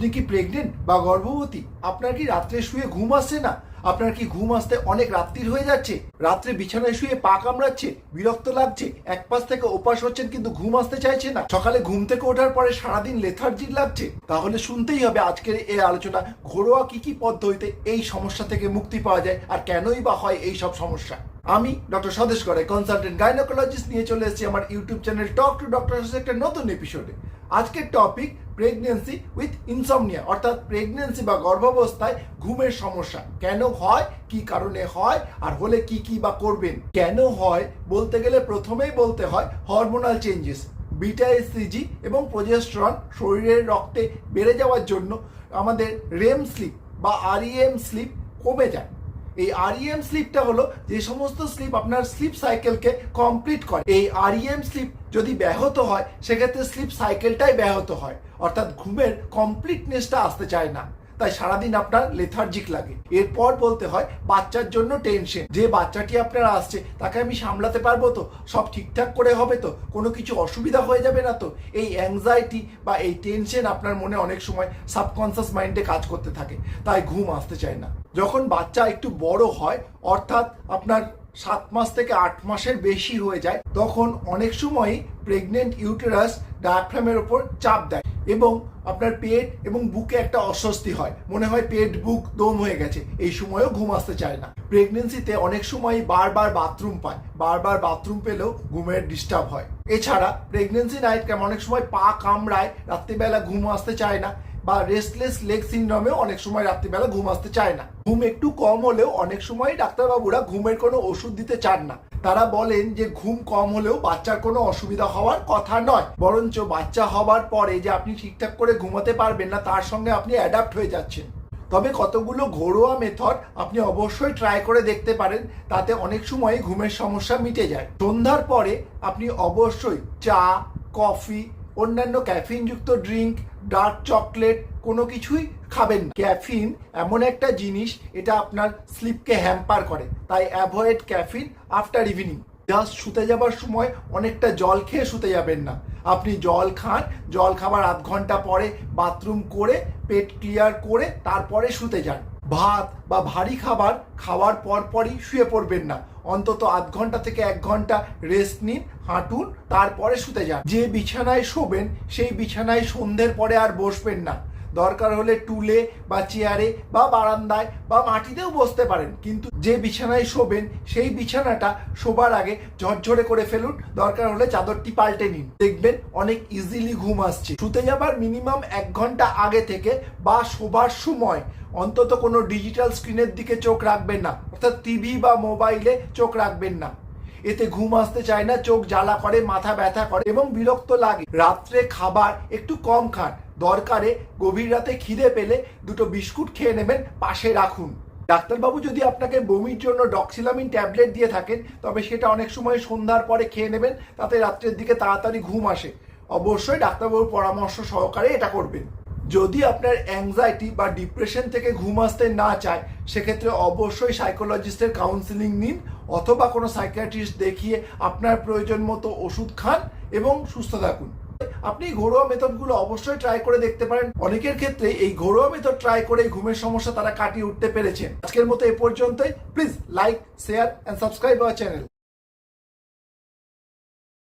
আপনি কি প্রেগনেন্ট বা গর্ভবতী? আপনার কি রাত্রে শুয়ে ঘুম আসছে না? আপনার কি ঘুম আসতে অনেক রাত্রির হয়ে যাচ্ছে? রাত্রে বিছানায় শুয়ে পা কামড়াচ্ছে, বিরক্ত লাগছে, এক পাশ থেকে ওপাশ হচ্ছেন কিন্তু ঘুম আসতে চাইছে না। সকালে ঘুম থেকে ওঠার পরে সারাদিন লেথার্জিক লাগছে। তাহলে শুনতেই হবে আজকের এই আলোচনা। ঘরোয়া কি কি পদ্ধতিতে এই সমস্যা থেকে মুক্তি পাওয়া যায় আর কেনই বা হয় এই সব সমস্যা? আমি ডক্টর স্বদেশ করে কনসালটেন্ট গাইনোকোলজিস্ট নিয়ে চলে এসেছি আমার YouTube channel talk to doctor একটা নতুন এপিসোডে আজকের টপিক প্রেগনেন্সি উইথ ইনসমনিয়া অর্থাৎ প্রেগনেন্সি বা গর্ভাবস্থায় ঘুমের সমস্যা। কেন হয়? কি কারণে হয়? আর হলে কি কি বা করবেন? কেন হয়? বলতে গেলে প্রথমেই বলতে হয় হরমোনাল চেঞ্জেস বিটা এসিজি এবং প্রোজেস্ট্রন শরীরের রক্তে বেড়ে যাওয়ার জন্য আমাদের রেম স্লিপ বা আরইএম স্লিপ কমে যায়। এই আরইএম স্লিপটা হলো যে সমস্ত স্লিপ আপনার স্লিপ সাইকেলকে কমপ্লিট করে। এই আরইএম স্লিপ যদি ব্যাহত হয়, সেক্ষেত্রে স্লিপ সাইকেলটাই ব্যাহত হয়। অর্থাৎ ঘুমের কমপ্লিটনেসটা আসতে চায় না। তাই সারাদিন আপনার লেথার্জিক লাগে। এরপর বলতে হয়, বাচ্চার জন্য টেনশন যে বাচ্চাটি আপনার আসছে, তাকে আমি সামলাতে পারব তো? সব ঠিকঠাক করে হবে তো? কোনো কিছু অসুবিধা হয়ে যাবে না তো? এই অ্যাংজাইটি বা এই টেনশন আপনার মনে অনেক সময় সাবকনসিয়াস মাইন্ডে কাজ করতে থাকে। তাই ঘুম আসতে চায় না। যখন বাচ্চা একটু বড় হয়, অর্থাৎ আপনার সাত মাস থেকে আট মাসের বেশি হয়ে যায়, তখন অনেক সময়ই প্রেগনেন্ট ইউটেরাস ডায়াফ্রামের ওপর চাপ দেয়। এবং আপনার পেট এবং বুকে একটা অস্বস্তি হয়। মনে হয় পেট, বুক দম হয়ে গেছে। এই সময়ও ঘুম আসতে চায় না। প্রেগনেন্সিতে অনেক সময় বারবার বাথরুম পায়। বারবার বাথরুম পেলেও ঘুমের ডিস্টার্ব হয়। এছাড়া প্রেগনেন্সি নাইট অনেক সময় পা কামড়ায়, রাত্রিবেলা ঘুম আসতে চায় না। বা রেস্টলেস লেগ সিন্ড্রোমেও অনেক সময় রাত্রিবেলা ঘুম আসতে চায় না। ঘুম একটু কম হলেও অনেক সময় ডাক্তারবাবুরা ঘুমের কোনো ওষুধ দিতে চান না। তারা বলেন যে ঘুম কম হলেও বাচ্চার কোনো অসুবিধা হওয়ার কথা নয়। বরঞ্চ বাচ্চা হবার পরে যে আপনি ঠিকঠাক করে ঘুমাতে পারবেন না, তার সঙ্গে আপনি অ্যাডাপ্ট হয়ে যাচ্ছেন। তবে কতগুলো ঘরোয়া মেথড আপনি অবশ্যই ট্রাই করে দেখতে পারেন, তাতে অনেক সময় ঘুমের সমস্যা মিটে যায়। সন্ধ্যার পরে আপনি অবশ্যই চা, কফি অন্যান্য ক্যাফিনযুক্ত ড্রিঙ্ক, ডার্ক চকলেট, কোনো কিছুই খাবেন ক্যাফিন এমন একটা জিনিস, এটা আপনার স্লিপকে হ্যাম্পার করে। তাই avoid caffeine after evening. Just শুতে যাবার সময় অনেকটা জল খেয়ে শুতে যাবেন না। আপনি জল খান, জল খাবার আধ ঘণ্টা পরে বাথরুম করে, পেট ক্লিয়ার করে, তারপরে শুতে যান। ভাত বা ভারী খাবার খাওয়ার পর পরই শুয়ে পড়বেন না। অন্তত আধ ঘণ্টা থেকে এক ঘণ্টা রেস্ট নিন, হাঁটুন, তারপরে শুতে যান। যে বিছানায় শোবেন, সেই বিছানায় সন্ধ্যের পরে আর বসবেন না। দরকার হলে টুলে বা চেয়ারে বা বারান্দায় বা মাটিতেও বসতে পারেন। কিন্তু যে বিছানায় শোবেন, সেই বিছানাটা শোবার আগে ঝরঝরে করে ফেলুন। দরকার হলে চাদরটি পাল্টে নিন। দেখবেন অনেক ইজিলি ঘুম আসছে। শুতে যাবার মিনিমাম এক ঘণ্টা আগে থেকে বা শোবার সময়। অন্তত কোনো ডিজিটাল স্ক্রিনের দিকে চোখ রাখবেন না। অর্থাৎ টিভি বা মোবাইলে চোখ রাখবেন না। এতে ঘুম আসতে চায় না, চোখ জ্বালা করে, মাথা ব্যথা করে এবং বিরক্ত লাগে। রাত্রে খাবার একটু কম খান। দরকারে গভীর রাতে খিদে পেলে দুটো বিস্কুট খেয়ে নেবেন, পাশে রাখুন। ডাক্তারবাবু যদি আপনাকে বমির জন্য ডক্সিলামিন ট্যাবলেট দিয়ে থাকেন, তবে সেটা অনেক সময় সন্ধ্যার পরে খেয়ে নেবেন, তাতে রাত্রের দিকে তাড়াতাড়ি ঘুম আসে। অবশ্যই ডাক্তারবাবুর পরামর্শ সহকারে এটা করবেন। যদি আপনার অ্যাংজাইটি বা ডিপ্রেশন থেকে ঘুম আসতে না চায়, সেক্ষেত্রে অবশ্যই সাইকোলজিস্টের কাউন্সিলিং নিন, অথবা কোনো সাইকিয়াট্রিস্ট দেখিয়ে আপনার প্রয়োজন মতো ওষুধ খান এবং সুস্থ থাকুন। আপনি ঘরোয়া মেথডগুলো অবশ্যই ট্রাই করে দেখতে পারেন। অনেকের ক্ষেত্রে এই ঘরোয়া মেথড ট্রাই করে ঘুমের সমস্যা তারা কাটিয়ে উঠতে পেরেছেন। আজকের মতো এ পর্যন্তই। Please like share and subscribe our channel